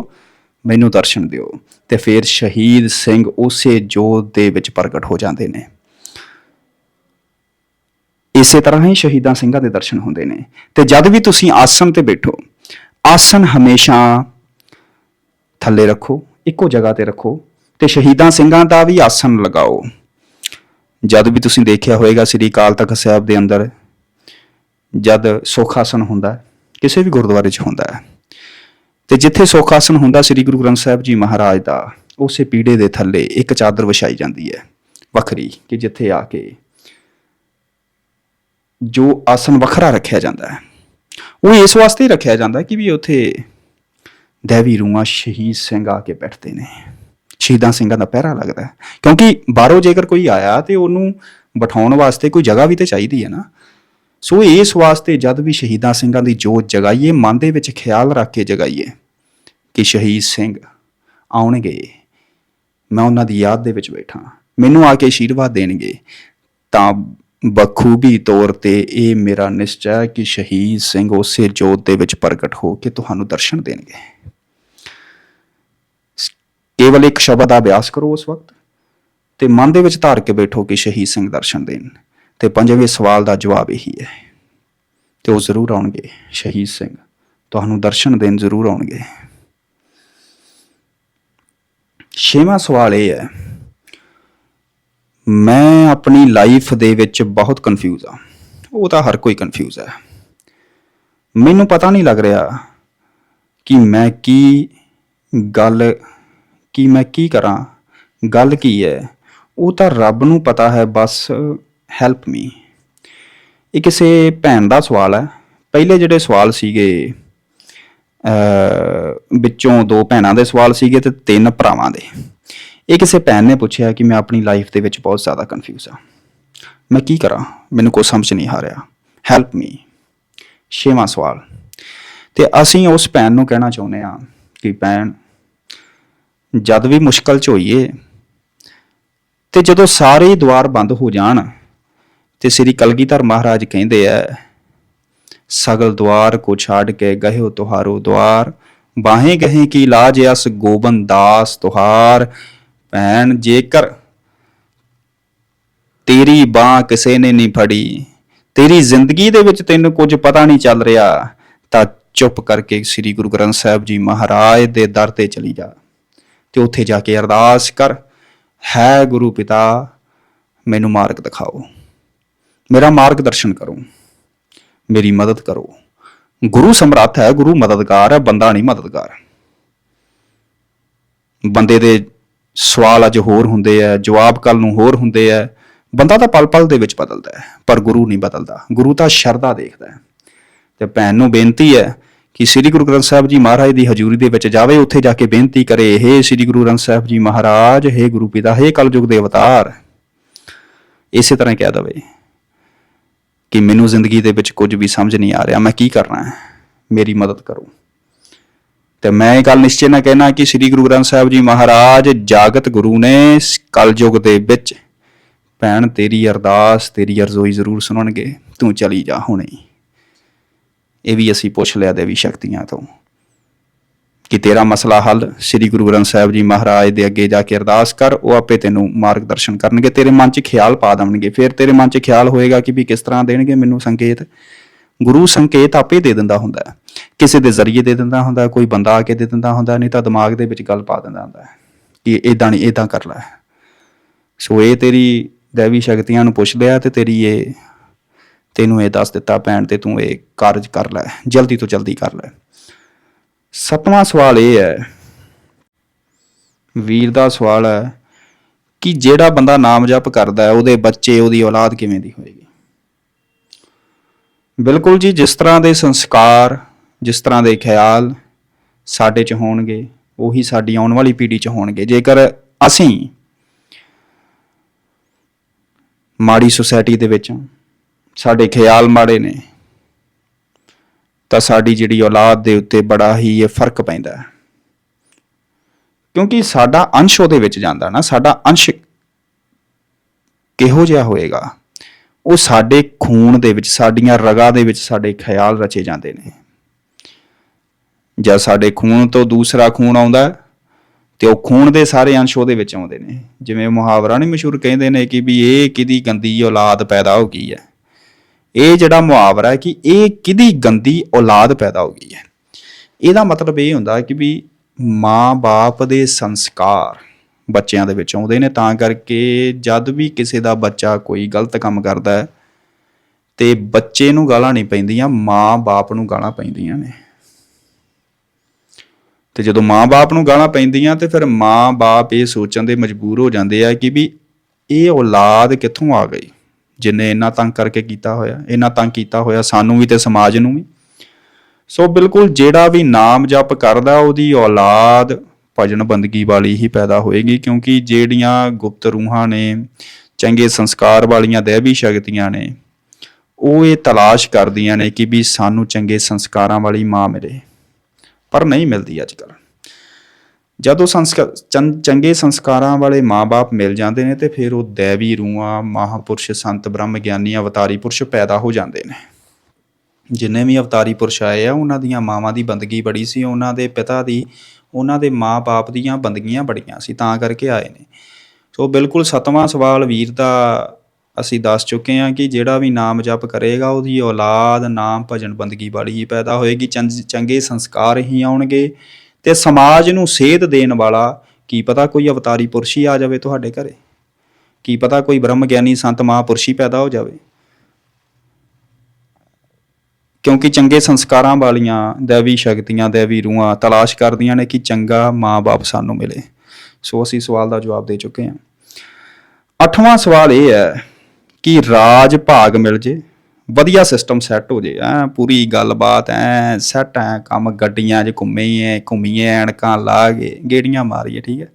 ਮੈਨੂੰ ਦਰਸ਼ਨ ਦਿਓ। ਤੇ ਫਿਰ ਸ਼ਹੀਦ ਸਿੰਘ ਉਸੇ ਜੋਤ ਦੇ ਵਿੱਚ ਪ੍ਰਗਟ ਹੋ ਜਾਂਦੇ ਨੇ। ਇਸੇ ਤਰ੍ਹਾਂ ਹੀ ਸ਼ਹੀਦਾਂ ਸਿੰਘਾਂ ਦੇ ਦਰਸ਼ਨ ਹੁੰਦੇ ਨੇ। ਤੇ ਜਦ ਵੀ ਤੁਸੀਂ ਆਸਣ ਤੇ ਬੈਠੋ ਆਸਨ ਹਮੇਸ਼ਾ ਥੱਲੇ ਰੱਖੋ, ਇੱਕੋ ਜਗ੍ਹਾ ਤੇ ਰੱਖੋ, ਤੇ ਸ਼ਹੀਦਾਂ ਸਿੰਘਾਂ ਦਾ ਵੀ ਆਸਨ ਲਗਾਓ। ਜਦ ਵੀ ਤੁਸੀਂ ਦੇਖਿਆ ਹੋਵੇਗਾ ਸ੍ਰੀ ਅਕਾਲ ਤਖਤ ਸਾਹਿਬ ਦੇ ਅੰਦਰ, ਜਦ ਸੁੱਖ ਆਸਨ ਹੁੰਦਾ, ਕਿਸੇ ਵੀ ਗੁਰਦੁਆਰੇ 'ਚ ਹੁੰਦਾ ਹੈ। ਤੇ ਜਿੱਥੇ ਸੁੱਖ ਆਸਨ ਹੁੰਦਾ ਸ੍ਰੀ ਗੁਰੂ ਗ੍ਰੰਥ ਸਾਹਿਬ ਜੀ ਮਹਾਰਾਜ ਦਾ, ਉਸੇ ਪੀੜੇ ਦੇ ਥੱਲੇ ਇੱਕ ਚਾਦਰ ਵਿਛਾਈ ਜਾਂਦੀ ਹੈ, ਵੱਖਰੀ ਕਿ ਜਿੱਥੇ ਆ ਕੇ ਜੋ ਆਸਨ ਵੱਖਰਾ ਰੱਖਿਆ ਜਾਂਦਾ ਹੈ, ਉਹ ਇਸ ਵਾਸਤੇ ਰੱਖਿਆ ਜਾਂਦਾ ਕਿ ਵੀ ਉੱਥੇ ਦੇਵੀ ਰੂਹਾਂ ਸ਼ਹੀਦ ਸਿੰਘ ਆ ਕੇ ਬੈਠਦੇ ਨੇ। ਸ਼ਹੀਦਾਂ ਸਿੰਘਾਂ ਦਾ ਪਹਿਰਾ ਲੱਗਦਾ ਕਿਉਂਕਿ ਬਾਹਰੋਂ ਜੇਕਰ ਕੋਈ ਆਇਆ ਤੇ ਉਹਨੂੰ ਬਿਠਾਉਣ ਵਾਸਤੇ ਕੋਈ ਜਗ੍ਹਾ ਵੀ ਤੇ ਚਾਹੀਦੀ ਹੈ ਨਾ ਸੋ ਇਸ ਵਾਸਤੇ ਜਦ ਵੀ ਸ਼ਹੀਦਾਂ ਸਿੰਘਾਂ ਦੀ ਜੋਤ ਜਗਾਈਏ, ਮਨ ਦੇ ਵਿੱਚ ਖਿਆਲ ਰੱਖ ਕੇ ਜਗਾਈਏ ਕਿ ਸ਼ਹੀਦ ਸਿੰਘ ਆਉਣਗੇ। ਮੈਂ ਉਹਨਾਂ ਦੀ ਯਾਦ ਦੇ ਵਿੱਚ ਬੈਠਾ। ਮੈਨੂੰ ਆ ਕੇ ਆਸ਼ੀਰਵਾਦ ਦੇਣਗੇ। ਤਾਂ ਬਖੂਬੀ ਤੌਰ ਤੇ ਇਹ ਮੇਰਾ ਨਿਸ਼ਚੈ ਹੈ ਕਿ ਸ਼ਹੀਦ ਸਿੰਘ ਉਸੇ ਜੋਤ ਦੇ ਵਿੱਚ ਪ੍ਰਗਟ ਹੋ ਕੇ ਤੁਹਾਨੂੰ ਦਰਸ਼ਨ ਦੇਣਗੇ। ਕੇਵਲ ਇੱਕ ਸ਼ਬਦ ਦਾ ਅਭਿਆਸ ਕਰੋ ਉਸ ਵਕਤ ਤੇ ਮਨ ਦੇ ਵਿੱਚ ਧਾਰ ਕੇ ਬੈਠੋ ਕਿ ਸ਼ਹੀਦ ਸਿੰਘ ਦਰਸ਼ਨ ਦੇਣ। ਤੇ ਪੰਜਵੇਂ ਸਵਾਲ ਦਾ ਜਵਾਬ ਇਹੀ ਹੈ ਤੇ ਉਹ ਜ਼ਰੂਰ ਆਉਣਗੇ, ਸ਼ਹੀਦ ਸਿੰਘ। ਤੁਹਾਨੂੰ ਦਰਸ਼ਨ ਦੇਣ ਜ਼ਰੂਰ ਆਉਣਗੇ। ਛੇਵਾਂ ਸਵਾਲ ਇਹ ਹੈ, ਮੈਂ ਆਪਣੀ ਲਾਈਫ ਦੇ ਵਿੱਚ ਬਹੁਤ ਕਨਫਿਊਜ਼ ਆ ਉਹ ਤਾਂ ਹਰ ਕੋਈ ਕਨਫਿਊਜ਼ ਹੈ। ਮੈਨੂੰ ਪਤਾ ਨਹੀਂ ਲੱਗ ਰਿਹਾ ਕਿ ਮੈਂ ਕੀ ਗੱਲ, ਕੀ ਮੈਂ ਕੀ ਕਰਾਂ, ਗੱਲ ਕੀ ਹੈ। ਉਹ ਤਾਂ ਰੱਬ ਨੂੰ ਪਤਾ ਹੈ, ਬਸ ਹੈਲਪ ਮੀ ਇਹ ਕਿਸੇ ਭੈਣ ਦਾ ਸਵਾਲ ਹੈ। ਪਹਿਲੇ ਜਿਹੜੇ ਸਵਾਲ ਸੀਗੇ ਅ ਵਿੱਚੋਂ ਦੋ ਭੈਣਾਂ ਦੇ ਸਵਾਲ ਸੀਗੇ ਤੇ ਤਿੰਨ ਭਰਾਵਾਂ ਦੇ। ਇਹ ਕਿਸੇ ਭੈਣ ਨੇ ਪੁੱਛਿਆ ਕਿ ਮੈਂ ਆਪਣੀ ਲਾਈਫ ਦੇ ਵਿੱਚ ਬਹੁਤ ਜ਼ਿਆਦਾ ਕਨਫਿਊਜ਼ ਆ ਮੈਂ ਕੀ ਕਰਾਂ? ਮੈਨੂੰ ਕੋਈ ਸਮਝ ਨਹੀਂ ਆ ਰਿਹਾ। ਹੈਲਪ ਮੀ ਛੇਵਾਂ ਸਵਾਲ। ਤੇ ਅਸੀਂ ਉਸ ਭੈਣ ਨੂੰ ਕਹਿਣਾ ਚਾਹੁੰਦੇ ਆ ਕਿ ਭੈਣ, ਜਦ ਵੀ ਮੁਸ਼ਕਲ ਚ ਹੋਈਏ ਤੇ ਜਦੋਂ ਸਾਰੇ ਹੀ ਦੁਆਰ ਬੰਦ ਹੋ ਜਾਣ ਤੇ ਸ੍ਰੀ ਕਲਗੀਧਰ ਮਹਾਰਾਜ ਕਹਿੰਦੇ ਆ, ਸਗਲ ਦੁਆਰ ਕੋ ਛਾੜ ਕੇ ਗਹਿਓ ਤੁਹਾਰੋ ਦੁਆਰ, ਬਾਹੇ ਗਹੇ ਕੀ ਲਾਜ ਅਸ ਗੋਬਨ ਦਾਸ ਤੁਹਾਰ, ਭੈਣ ਜੇਕਰ ਤੇਰੀ ਬਾਹ ਕਿਸੇ ਨੇ ਨਹੀਂ ਫੜੀ, ਤੇਰੀ ਜ਼ਿੰਦਗੀ ਦੇ ਵਿੱਚ ਤੈਨੂੰ ਕੁਝ ਪਤਾ ਨਹੀਂ ਚੱਲ ਰਿਹਾ, ਤਾਂ ਚੁੱਪ ਕਰਕੇ ਸ੍ਰੀ ਗੁਰੂ ਗ੍ਰੰਥ ਸਾਹਿਬ ਜੀ ਮਹਾਰਾਜ ਦੇ ਦਰ ਤੇ ਚਲੀ ਜਾ ਤੇ ਉੱਥੇ ਜਾ ਕੇ ਅਰਦਾਸ ਕਰ, ਹੈ ਗੁਰੂ ਪਿਤਾ, ਮੈਨੂੰ ਮਾਰਗ ਦਿਖਾਓ। ਮੇਰਾ ਮਾਰਗਦਰਸ਼ਨ ਕਰੋ ਮੇਰੀ ਮਦਦ ਕਰੋ ਗੁਰੂ ਸਮਰੱਥ ਹੈ ਗੁਰੂ ਮਦਦਗਾਰ ਹੈ ਬੰਦਾ ਨਹੀਂ ਮਦਦਗਾਰ ਬੰਦੇ ਦੇ ਸਵਾਲ ਅੱਜ ਹੋਰ ਹੁੰਦੇ ਆ ਜਵਾਬ ਕੱਲ ਨੂੰ ਹੋਰ ਹੁੰਦੇ ਆ ਬੰਦਾ ਤਾਂ ਪਲ ਪਲ ਦੇ ਵਿੱਚ ਬਦਲਦਾ ਹੈ ਪਰ ਗੁਰੂ ਨਹੀਂ ਬਦਲਦਾ ਗੁਰੂ ਤਾਂ ਸ਼ਰਧਾ ਦੇਖਦਾ ਹੈ ਤੇ ਭੈਣ ਨੂੰ ਬੇਨਤੀ ਹੈ ਕਿ ਸ੍ਰੀ ਗੁਰੂ ਗ੍ਰੰਥ ਸਾਹਿਬ ਜੀ ਮਹਾਰਾਜ ਦੀ ਹਜ਼ੂਰੀ ਦੇ ਵਿੱਚ ਜਾਵੇ ਉੱਥੇ ਜਾ ਕੇ ਬੇਨਤੀ ਕਰੇ हे ਸ੍ਰੀ ਗੁਰੂ ਗ੍ਰੰਥ ਸਾਹਿਬ ਜੀ ਮਹਾਰਾਜ हे ਗੁਰੂ ਪਿਤਾ हे ਕਲਯੁਗ ਦੇ ਅਵਤਾਰ ਇਸੇ ਤਰ੍ਹਾਂ ਕਹਿ ਦਵੇ ਕਿ ਮੈਨੂੰ ਜ਼ਿੰਦਗੀ ਦੇ ਵਿੱਚ ਕੁਝ ਵੀ ਸਮਝ ਨਹੀਂ ਆ ਰਿਹਾ, ਮੈਂ ਕੀ ਕਰਨਾ ਹੈ? ਮੇਰੀ ਮਦਦ ਕਰੋ। ਤੇ ਮੈਂ ਇਹ ਗੱਲ ਨਿਸ਼ਚੈ ਨਾਲ ਕਹਿਣਾ ਕਿ ਸ੍ਰੀ ਗੁਰੂ ਗ੍ਰੰਥ ਸਾਹਿਬ ਜੀ ਮਹਾਰਾਜ, ਜਾਗਤ ਗੁਰੂ ਨੇ ਇਸ ਕਲਯੁਗ ਦੇ ਵਿੱਚ, ਭੈਣ ਤੇਰੀ ਅਰਦਾਸ, ਤੇਰੀ ਅਰਜ਼ੋਈ ਜ਼ਰੂਰ ਸੁਣਨਗੇ, ਤੂੰ ਚਲੀ ਜਾ ਹੁਣੇ। ਇਹ ਵੀ ਅਸੀਂ ਪੁੱਛ ਲਿਆ ਦੇਵੀ ਸ਼ਕਤੀਆਂ ਤੋਂ। ਕਿ ਤੇਰਾ ਮਸਲਾ ਹੱਲ ਸ੍ਰੀ ਗੁਰੂ ਗ੍ਰੰਥ ਸਾਹਿਬ ਜੀ ਮਹਾਰਾਜ ਦੇ ਅੱਗੇ ਜਾ ਕੇ ਅਰਦਾਸ ਕਰ, ਉਹ ਆਪੇ ਤੈਨੂੰ ਮਾਰਗਦਰਸ਼ਨ ਕਰਨਗੇ, ਤੇਰੇ ਮਨ 'ਚ ਖਿਆਲ ਪਾ ਦੇਣਗੇ, ਫਿਰ ਤੇਰੇ ਮਨ 'ਚ ਖਿਆਲ ਹੋਏਗਾ ਕਿ ਵੀ ਕਿਸ ਤਰ੍ਹਾਂ ਦੇਣਗੇ ਮੈਨੂੰ ਸੰਕੇਤ। ਗੁਰੂ ਸੰਕੇਤ ਆਪੇ ਦੇ ਦਿੰਦਾ ਹੁੰਦਾ ਹੈ, ਕਿਸੇ ਦੇ ਜ਼ਰੀਏ ਦੇ ਦਿੰਦਾ ਹੁੰਦਾ ਕੋਈ ਬੰਦਾ ਆ ਕੇ ਦੇ ਦਿੰਦਾ ਹੁੰਦਾ ਨਹੀਂ ਤਾਂ ਦਿਮਾਗ ਦੇ ਵਿੱਚ ਗੱਲ ਪਾ ਦਿੰਦਾ ਹੁੰਦਾ ਕਿ ਇਦਾਂ ਨਹੀਂ ਇਦਾਂ ਕਰ ਲੈ। ਸੋ ਇਹ ਤੇਰੀ ਦੇਵੀ ਸ਼ਕਤੀਆਂ ਨੂੰ ਪੁੱਛ ਲਿਆ ਤੇ ਤੇਰੀ ਇਹ, ਤੈਨੂੰ ਇਹ ਦੱਸ ਦਿੱਤਾ ਭੈਣ ਤੇ ਤੂੰ ਇਹ ਕਾਰਜ ਕਰ ਲੈ, ਜਲਦੀ ਤੋਂ ਜਲਦੀ ਕਰ ਲੈ। ਸਤਵਾਂ ਸਵਾਲ ਇਹ ਹੈ, ਵੀਰ ਦਾ ਸਵਾਲ ਹੈ ਕਿ ਜਿਹੜਾ ਬੰਦਾ ਨਾਮ ਜਪ ਕਰਦਾ ਹੈ, ਉਹਦੇ ਬੱਚੇ, ਉਹਦੀ ਔਲਾਦ ਕਿਵੇਂ ਦੀ ਹੋਏਗੀ? ਬਿਲਕੁਲ ਜੀ, ਜਿਸ ਤਰ੍ਹਾਂ ਦੇ ਸੰਸਕਾਰ, ਜਿਸ ਤਰ੍ਹਾਂ ਦੇ ਖਿਆਲ ਸਾਡੇ 'ਚ ਹੋਣਗੇ, ਉਹੀ ਸਾਡੀ ਆਉਣ ਵਾਲੀ ਪੀੜ੍ਹੀ 'ਚ ਹੋਣਗੇ। ਜੇਕਰ ਅਸੀਂ ਮਾੜੀ ਸੁਸਾਇਟੀ ਦੇ ਵਿੱਚ ਸਾਡੇ ਖਿਆਲ ਮਾੜੇ ਨੇ ਤਾਂ ਸਾਡੀ ਜਿਹੜੀ ਔਲਾਦ ਦੇ ਉੱਤੇ ਬੜਾ ਹੀ ਇਹ ਫ਼ਰਕ ਪੈਂਦਾ ਹੈ। ਕਿਉਂਕਿ ਸਾਡਾ ਅੰਸ਼ ਉਹਦੇ ਵਿੱਚ ਜਾਂਦਾ ਨਾ, ਸਾਡਾ ਅੰਸ਼ ਕਿਹੋ ਜਿਹਾ ਹੋਏਗਾ? ਉਹ ਸਾਡੇ ਖੂਨ ਦੇ ਵਿੱਚ, ਸਾਡੀਆਂ ਰਗਾਂ ਦੇ ਵਿੱਚ ਸਾਡੇ ਖਿਆਲ ਰਚੇ ਜਾਂਦੇ ਨੇ। ਜਦ ਸਾਡੇ ਖੂਨ ਤੋਂ ਦੂਸਰਾ ਖੂਨ ਆਉਂਦਾ ਤੇ ਉਹ ਖੂਨ ਦੇ ਸਾਰੇ ਅੰਸ਼ ਉਹਦੇ ਵਿੱਚ ਆਉਂਦੇ ਨੇ। ਜਿਵੇਂ ਮੁਹਾਵਰਾ ਨਹੀਂ ਮਸ਼ਹੂਰ ਕਹਿੰਦੇ ਨੇ ਕਿ ਵੀ ਇਹ ਕਿਹਦੀ ਗੰਦੀ ਔਲਾਦ ਪੈਦਾ ਹੋ ਗਈ ਹੈ। ਇਹ ਜਿਹੜਾ ਮੁਹਾਵਰਾ ਹੈ ਕਿ ਇਹ ਕਿਹਦੀ ਗੰਦੀ ਔਲਾਦ ਪੈਦਾ ਹੋ ਗਈ ਹੈ? ਇਹਦਾ ਮਤਲਬ ਇਹ ਹੁੰਦਾ ਕਿ ਵੀ ਮਾਂ-ਬਾਪ ਦੇ ਸੰਸਕਾਰ ਬੱਚਿਆਂ ਦੇ ਵਿੱਚ ਆਉਂਦੇ ਨੇ, ਤਾਂ ਕਰਕੇ ਜਦ ਵੀ ਕਿਸੇ ਦਾ ਬੱਚਾ ਕੋਈ ਗਲਤ ਕੰਮ ਕਰਦਾ ਹੈ ਤੇ ਬੱਚੇ ਨੂੰ ਗਾਲਾਂ ਨਹੀਂ ਪੈਂਦੀਆਂ ਮਾਂ-ਬਾਪ ਨੂੰ ਗਾਲਾਂ ਪੈਂਦੀਆਂ ਨੇ। ਤੇ ਜਦੋਂ ਮਾਂ-ਬਾਪ ਨੂੰ ਗਾਲਾਂ ਪੈਂਦੀਆਂ ਤੇ ਫਿਰ ਮਾਂ-ਬਾਪ ਇਹ ਸੋਚਣ ਦੇ ਮਜਬੂਰ ਹੋ ਜਾਂਦੇ ਆ ਕਿ ਵੀ ਇਹ ਔਲਾਦ ਕਿੱਥੋਂ ਆ ਗਈ? ਜਿਨੇ ਇੰਨਾ ਤੰਗ ਕਰਕੇ ਕੀਤਾ ਹੋਇਆ, ਇੰਨਾ ਤੰਗ ਕੀਤਾ ਹੋਇਆ ਸਾਨੂੰ ਵੀ ਤੇ ਸਮਾਜ ਨੂੰ ਵੀ। ਸੋ ਬਿਲਕੁਲ ਜਿਹੜਾ ਵੀ ਨਾਮ ਜਪ ਕਰਦਾ, ਉਹਦੀ ਔਲਾਦ ਭਜਨ ਬੰਦਗੀ ਵਾਲੀ ਹੀ ਪੈਦਾ ਹੋਏਗੀ, ਕਿਉਂਕਿ ਜਿਹੜੀਆਂ ਗੁਪਤ ਰੂਹਾਂ ਨੇ, ਚੰਗੇ ਸੰਸਕਾਰ ਵਾਲੀਆਂ ਦੇਵੀ ਸ਼ਕਤੀਆਂ ਨੇ, ਉਹ ਇਹ ਤਲਾਸ਼ ਕਰਦੀਆਂ ਨੇ ਕਿ ਵੀ ਸਾਨੂੰ ਚੰਗੇ ਸੰਸਕਾਰਾਂ ਵਾਲੀ ਮਾਂ ਮਿਲੇ। ਪਰ ਨਹੀਂ ਮਿਲਦੀ ਅੱਜ ਕੱਲ ਜਦੋਂ ਸੰਸਕਾਰ ਚੰ- ਚੰਗੇ ਸੰਸਕਾਰਾਂ ਵਾਲੇ ਮਾਪੇ ਮਿਲ ਜਾਂਦੇ ਨੇ ਤੇ ਫਿਰ ਉਹ ਦੇਵੀ ਰੂਹਾਂ, ਮਹਾਪੁਰਸ਼ ਸੰਤ ਬ੍ਰਹਮ ਗਿਆਨੀ, ਅਵਤਾਰੀ ਪੁਰਸ਼ ਪੈਦਾ ਹੋ ਜਾਂਦੇ ਨੇ। ਜਿੰਨੇ ਵੀ ਅਵਤਾਰੀ ਪੁਰਸ਼ ਆਏ ਆ, ਉਹਨਾਂ ਦੀਆਂ ਮਾਵਾਂ ਦੀ ਬੰਦਗੀ ਬੜੀ ਸੀ, ਉਹਨਾਂ ਦੇ ਪਿਤਾ ਦੀ, ਉਹਨਾਂ ਦੇ ਮਾਂ-ਬਾਪ ਦੀਆਂ ਬੰਦਗੀਆਂ ਬੜੀਆਂ ਸੀ, ਤਾਂ ਕਰਕੇ ਆਏ ਨੇ। ਸੋ ਬਿਲਕੁਲ ਸਤਵਾਂ ਸਵਾਲ ਵੀਰ ਦਾ ਅਸੀਂ ਦੱਸ ਚੁੱਕੇ ਹਾਂ ਕਿ ਜਿਹੜਾ ਵੀ ਨਾਮ ਜਪ ਕਰੇਗਾ, ਉਹਦੀ ਔਲਾਦ, ਨਾਮ, ਭਜਨ, ਬੰਦਗੀ ਵਾਲੀ ਹੀ ਪੈਦਾ ਹੋਏਗੀ। ਚੰਜ- ਚੰਗੇ ਸੰਸਕਾਰ ਹੀ ਆਉਣਗੇ। ਤੇ ਸਮਾਜ ਨੂੰ ਸੇਧ ਦੇਣ ਵਾਲਾ ਕੀ ਪਤਾ ਕੋਈ ਅਵਤਾਰੀ ਪੁਰਸ਼ ਹੀ ਆ ਜਾਵੇ ਤੁਹਾਡੇ ਘਰੇ? ਕੀ ਪਤਾ ਕੋਈ ਬ੍ਰਹਮ ਗਿਆਨੀ ਸੰਤ ਮਹਾਂਪੁਰਸ਼ ਹੀ ਪੈਦਾ ਹੋ ਜਾਵੇ? ਕਿਉਂਕਿ ਚੰਗੇ ਸੰਸਕਾਰਾਂ ਵਾਲੀਆਂ ਦੇਵੀ ਸ਼ਕਤੀਆਂ, ਦੇਵੀ ਰੂਹਾਂ ਤਲਾਸ਼ ਕਰਦੀਆਂ ਨੇ ਕਿ ਚੰਗਾ ਮਾਂ-ਬਾਪ ਸਾਨੂੰ ਮਿਲੇ। ਸੋ ਅਸੀਂ ਸਵਾਲ ਦਾ ਜਵਾਬ ਦੇ ਚੁੱਕੇ ਹਾਂ। ਅੱਠਵਾਂ ਸਵਾਲ ਇਹ ਹੈ ਕਿ ਰਾਜ ਭਾਗ ਮਿਲ ਜੇ? ਵਧੀਆ ਸਿਸਟਮ ਸੈੱਟ ਹੋ ਜੇ, ਐ ਪੂਰੀ ਗੱਲਬਾਤ, ਐ ਸੈੱਟ ਐ ਕੰਮ, ਗੱਡੀਆਂ 'ਚ ਘੁੰਮੀਏ ਘੁੰਮੀਏ, ਐਨਕਾਂ ਲਾ ਕੇ ਗੇੜੀਆਂ ਮਾਰੀਏ, ਠੀਕ ਹੈ।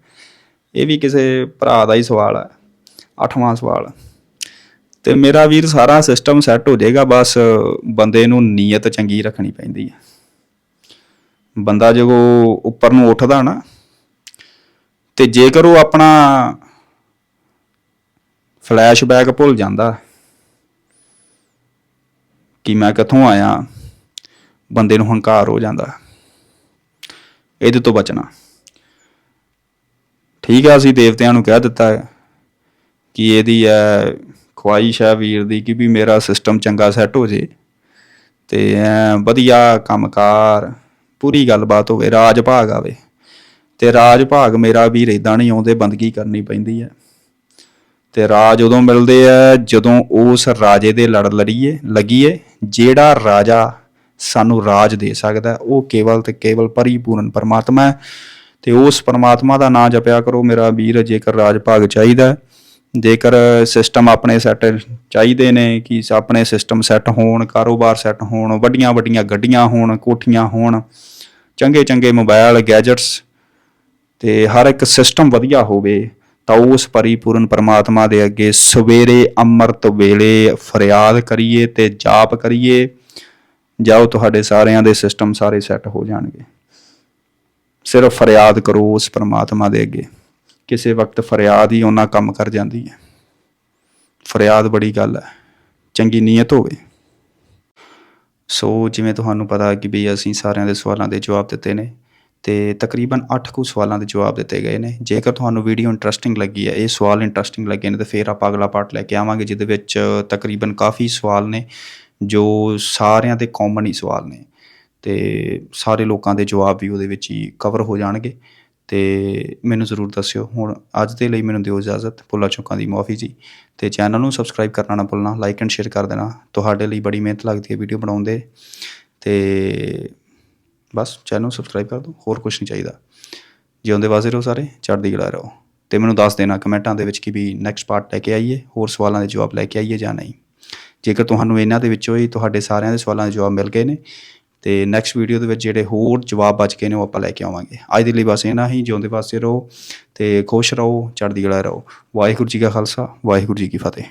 ਇਹ ਵੀ ਕਿਸੇ ਭਰਾ ਦਾ ਹੀ ਸਵਾਲ ਹੈ, ਅੱਠਵਾਂ ਸਵਾਲ। ਤੇ ਮੇਰਾ ਵੀਰ ਸਾਰਾ ਸਿਸਟਮ ਸੈੱਟ ਹੋ ਜਾਏਗਾ, ਬਸ ਬੰਦੇ ਨੂੰ ਨੀਅਤ ਚੰਗੀ ਰੱਖਣੀ ਪੈਂਦੀ ਹੈ। ਬੰਦਾ ਜਦੋਂ ਉੱਪਰ ਨੂੰ ਉੱਠਦਾ ਨਾ, ਤੇ ਜੇਕਰ ਉਹ ਆਪਣਾ ਫਲੈਸ਼ਬੈਕ ਭੁੱਲ ਜਾਂਦਾ ਕਿ ਮੈਂ ਕਿੱਥੋਂ ਆਇਆ, ਬੰਦੇ ਨੂੰ ਹੰਕਾਰ ਹੋ ਜਾਂਦਾ। ਇਹਦੇ ਤੋਂ ਬਚਣਾ। ਠੀਕ ਆ, ਅਸੀਂ ਦੇਵਤਿਆਂ ਨੂੰ ਕਹਿ ਦਿੱਤਾ ਕਿ ਇਹਦੀ ਹੈ ਖੁਆਇਸ਼ ਹੈ ਵੀਰ ਦੀ ਕਿ ਵੀ ਮੇਰਾ ਸਿਸਟਮ ਚੰਗਾ ਸੈੱਟ ਹੋ ਜੇ। ਤੇ ਐਂ ਵਧੀਆ ਕੰਮਕਾਰ, ਪੂਰੀ ਗੱਲਬਾਤ ਹੋਵੇ, ਰਾਜ ਭਾਗ ਆਵੇ। ਤੇ ਰਾਜ ਭਾਗ ਮੇਰਾ ਵੀਰ ਇਦਾਂ ਨਹੀਂ ਆਉਂਦੇ ਬੰਦਗੀ ਕਰਨੀ ਪੈਂਦੀ ਹੈ। ਤੇ ਰਾਜ ਉਦੋਂ ਮਿਲਦੇ ਆ ਜਦੋਂ ਉਸ ਰਾਜੇ ਦੇ ਲੜ ਲੜੀਏ, ਲੱਗੀਏ। ਜਿਹੜਾ ਰਾਜਾ ਸਾਨੂੰ ਰਾਜ ਦੇ ਸਕਦਾ, ਉਹ ਕੇਵਲ ਤੇ ਕੇਵਲ ਪਰਿਪੂਰਨ ਪਰਮਾਤਮਾ ਹੈ। ਤੇ ਉਸ ਪਰਮਾਤਮਾ ਦਾ ਨਾਮ ਜਪਿਆ ਕਰੋ, ਮੇਰਾ ਵੀਰ, ਜੇਕਰ ਰਾਜ ਭਾਗ ਚਾਹੀਦਾ ਜੇਕਰ ਸਿਸਟਮ ਆਪਣੇ ਸੈੱਟ ਚਾਹੀਦੇ ਨੇ, ਕਿ ਆਪਣੇ ਸਿਸਟਮ ਸੈੱਟ ਹੋਣ, ਕਾਰੋਬਾਰ ਸੈੱਟ ਹੋਣ, ਵੱਡੀਆਂ ਵੱਡੀਆਂ ਗੱਡੀਆਂ ਹੋਣ, ਕੋਠੀਆਂ ਹੋਣ, ਚੰਗੇ ਚੰਗੇ ਮੋਬਾਈਲ ਗੈਜਟਸ ਤੇ ਹਰ ਇੱਕ ਸਿਸਟਮ ਵਧੀਆ ਹੋਵੇ ਤਾਂ ਉਸ ਪਰਿਪੂਰਨ ਪਰਮਾਤਮਾ ਦੇ ਅੱਗੇ ਸਵੇਰੇ ਅੰਮ੍ਰਿਤ ਵੇਲੇ ਫਰਿਆਦ ਕਰੀਏ ਤੇ ਜਾਪ ਕਰੀਏ, ਜਾਓ ਤੁਹਾਡੇ ਸਾਰਿਆਂ ਦੇ ਸਿਸਟਮ ਸਾਰੇ ਸੈੱਟ ਹੋ ਜਾਣਗੇ। ਸਿਰਫ ਫਰਿਆਦ ਕਰੋ ਉਸ ਪਰਮਾਤਮਾ ਦੇ ਅੱਗੇ। ਕਿਸੇ ਵਕਤ ਫਰਿਆਦ ਹੀ ਉਹਨਾਂ ਕੰਮ ਕਰ ਜਾਂਦੀ ਹੈ। ਫਰਿਆਦ ਬੜੀ ਗੱਲ ਹੈ। ਚੰਗੀ ਨੀਅਤ ਹੋਵੇ। ਸੋ ਜਿਵੇਂ ਤੁਹਾਨੂੰ ਪਤਾ ਕਿ ਵੀ ਅਸੀਂ ਸਾਰਿਆਂ ਦੇ ਸਵਾਲਾਂ ਦੇ ਜਵਾਬ ਦਿੱਤੇ ਨੇ ਅਤੇ ਤਕਰੀਬਨ ਅੱਠ ਕੁ ਸਵਾਲਾਂ ਦੇ ਜਵਾਬ ਦਿੱਤੇ ਗਏ ਨੇ। ਜੇਕਰ ਤੁਹਾਨੂੰ ਵੀਡੀਓ ਇੰਟਰਸਟਿੰਗ ਲੱਗੀ ਹੈ, ਇਹ ਸਵਾਲ ਇੰਟਰਸਟਿੰਗ ਲੱਗੇ ਨੇ, ਤਾਂ ਫਿਰ ਆਪਾਂ ਅਗਲਾ ਪਾਰਟ ਲੈ ਕੇ ਆਵਾਂਗੇ, ਜਿਹਦੇ ਵਿੱਚ ਤਕਰੀਬਨ ਕਾਫੀ ਸਵਾਲ ਨੇ, ਜੋ ਸਾਰਿਆਂ ਦੇ ਕਾਮਨ ਹੀ ਸਵਾਲ ਨੇ। ਤੇ ਸਾਰੇ ਲੋਕਾਂ ਦੇ ਜਵਾਬ ਵੀ ਉਹਦੇ ਵਿੱਚ ਹੀ ਕਵਰ ਹੋ ਜਾਣਗੇ। ਤੇ ਮੈਨੂੰ ਜ਼ਰੂਰ ਦੱਸਿਓ। ਹੁਣ ਅੱਜ ਦੇ ਲਈ ਮੈਨੂੰ ਦਿਓ ਇਜਾਜ਼ਤ। ਭੁੱਲਾਂ ਚੁੱਕਾਂ ਦੀ ਮਾਫੀ ਜੀ। ਤੇ ਚੈਨਲ ਨੂੰ ਸਬਸਕ੍ਰਾਈਬ ਕਰਨਾ ਨਾ ਭੁੱਲਣਾ। ਲਾਈਕ ਐਂਡ ਸ਼ੇਅਰ ਕਰ ਦੇਣਾ। ਤੁਹਾਡੇ ਲਈ ਬੜੀ ਮਿਹਨਤ ਲੱਗਦੀ ਹੈ ਵੀਡੀਓ ਬਣਾਉਣ ਦੇ। ਤੇ ਬਸ ਚੈਨਲ ਨੂੰ ਸਬਸਕ੍ਰਾਈਬ ਕਰ ਦਿਓ, ਹੋਰ ਕੁਝ ਨਹੀਂ ਚਾਹੀਦਾ। ਜਿਉਂਦੇ ਵਾਜ਼ੇ ਰਹੋ ਸਾਰੇ, ਚੜ੍ਹਦੀ ਕਲਾ ਰਹੋ। ਤੇ ਮੈਨੂੰ ਦੱਸ ਦੇਣਾ ਕਮੈਂਟਾਂ ਦੇ ਵਿੱਚ ਕਿ ਵੀ ਨੈਕਸਟ ਪਾਰਟ ਲੈ ਕੇ ਆਈਏ, ਹੋਰ ਸਵਾਲਾਂ ਦੇ ਜਵਾਬ ਲੈ ਕੇ ਆਈਏ ਜਾਂ ਨਹੀਂ। ਜੇਕਰ ਤੁਹਾਨੂੰ ਇਹਨਾਂ ਦੇ ਵਿੱਚੋਂ ਹੀ ਤੁਹਾਡੇ ਸਾਰਿਆਂ ਦੇ ਸਵਾਲਾਂ ਦੇ ਜਵਾਬ ਮਿਲ ਗਏ ਨੇ, ਤੇ ਨੈਕਸਟ ਵੀਡੀਓ ਦੇ ਵਿੱਚ ਜਿਹੜੇ ਹੋਰ ਜਵਾਬ ਬਚ ਗਏ ਨੇ ਉਹ ਆਪਾਂ ਲੈ ਕੇ ਆਵਾਂਗੇ। ਅੱਜ ਦੇ ਲਈ ਬਸ ਇਹਨਾਂ ਹੀ, ਜਿਉਂਦੇ ਵਾਸਤੇ ਰਹੋ ਤੇ ਖੁਸ਼ ਰਹੋ, ਚੜ੍ਹਦੀ ਕਲਾ ਰਹੋ। ਵਾਹਿਗੁਰੂ ਜੀ ਕਾ ਖਾਲਸਾ, ਵਾਹਿਗੁਰੂ ਜੀ ਕੀ ਫਤਿਹ।